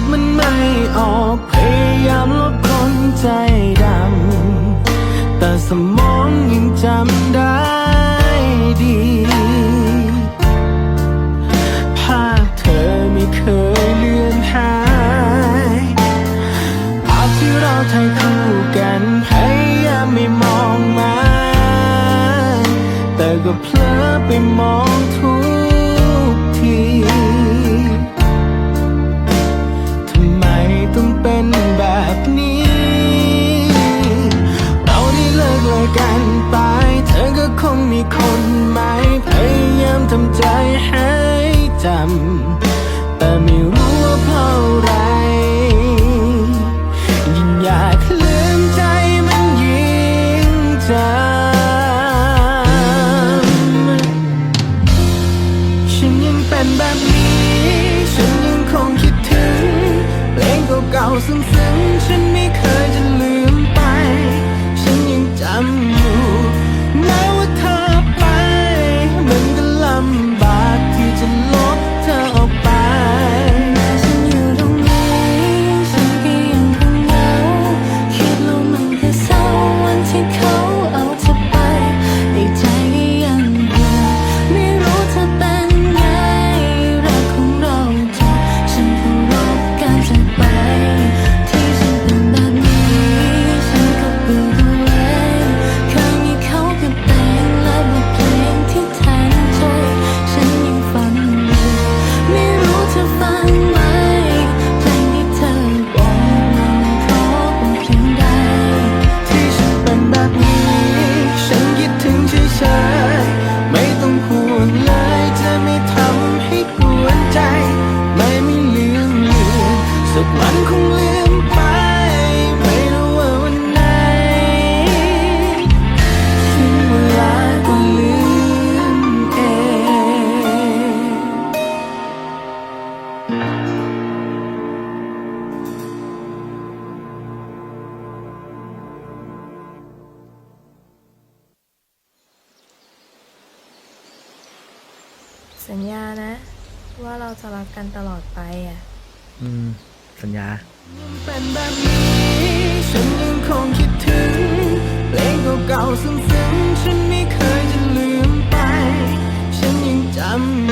บมันไม่ออกพยายามลบคนใจดำ แต่สมองยังจำได้ดี ภาพเธอไม่เคยเลือนหายภาพที่เราถ่ายคู่กันพยายามไม่มองมา แต่ก็เพลอไปมองทุก งมีคนไหมพยายามทำใจให้จำแต่ไม่รู้ว่าเพราะอะไร สัญญานะ ว่าเราจะรักกันตลอดไปอะ อืม สัญญา เป็นแบบนี้ฉันยังคงคิดถึงเพลงเก่าๆซึ้งๆฉันไม่เคยจะลืมไป ฉันยังจำ